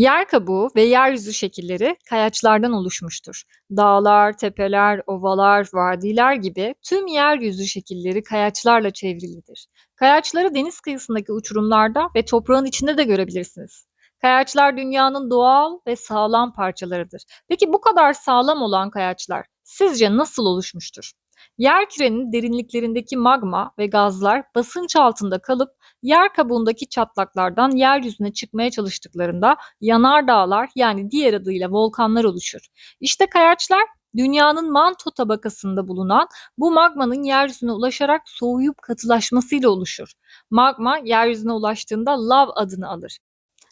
Yer kabuğu ve yeryüzü şekilleri kayaçlardan oluşmuştur. Dağlar, tepeler, ovalar, vadiler gibi tüm yeryüzü şekilleri kayaçlarla çevrilidir. Kayaçları deniz kıyısındaki uçurumlarda ve toprağın içinde de görebilirsiniz. Kayaçlar dünyanın doğal ve sağlam parçalarıdır. Peki bu kadar sağlam olan kayaçlar sizce nasıl oluşmuştur? Yerkürenin derinliklerindeki magma ve gazlar basınç altında kalıp yer kabuğundaki çatlaklardan yeryüzüne çıkmaya çalıştıklarında yanardağlar yani diğer adıyla volkanlar oluşur. İşte kayaçlar dünyanın manto tabakasında bulunan bu magmanın yeryüzüne ulaşarak soğuyup katılaşmasıyla oluşur. Magma yeryüzüne ulaştığında lav adını alır.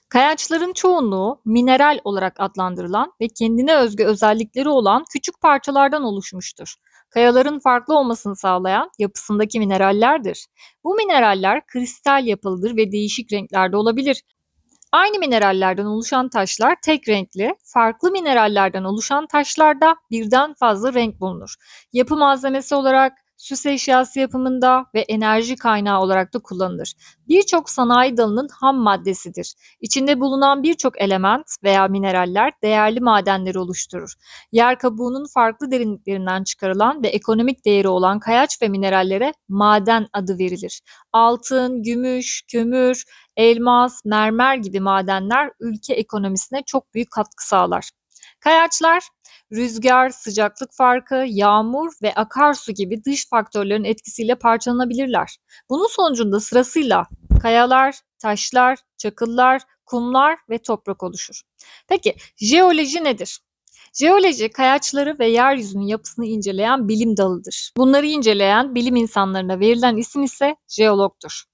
Kayaçların çoğunluğu mineral olarak adlandırılan ve kendine özgü özellikleri olan küçük parçalardan oluşmuştur. Kayaların farklı olmasını sağlayan yapısındaki minerallerdir. Bu mineraller kristal yapılıdır ve değişik renklerde olabilir. Aynı minerallerden oluşan taşlar tek renkli, farklı minerallerden oluşan taşlarda birden fazla renk bulunur. Yapı malzemesi olarak süs eşyası yapımında ve enerji kaynağı olarak da kullanılır. Birçok sanayi dalının ham maddesidir. İçinde bulunan birçok element veya mineraller değerli madenleri oluşturur. Yer kabuğunun farklı derinliklerinden çıkarılan ve ekonomik değeri olan kayaç ve minerallere maden adı verilir. Altın, gümüş, kömür, elmas, mermer gibi madenler ülke ekonomisine çok büyük katkı sağlar. Kayaçlar rüzgar, sıcaklık farkı, yağmur ve akarsu gibi dış faktörlerin etkisiyle parçalanabilirler. Bunun sonucunda sırasıyla kayalar, taşlar, çakıllar, kumlar ve toprak oluşur. Peki jeoloji nedir? Jeoloji kayaçları ve yeryüzünün yapısını inceleyen bilim dalıdır. Bunları inceleyen bilim insanlarına verilen isim ise jeologtur.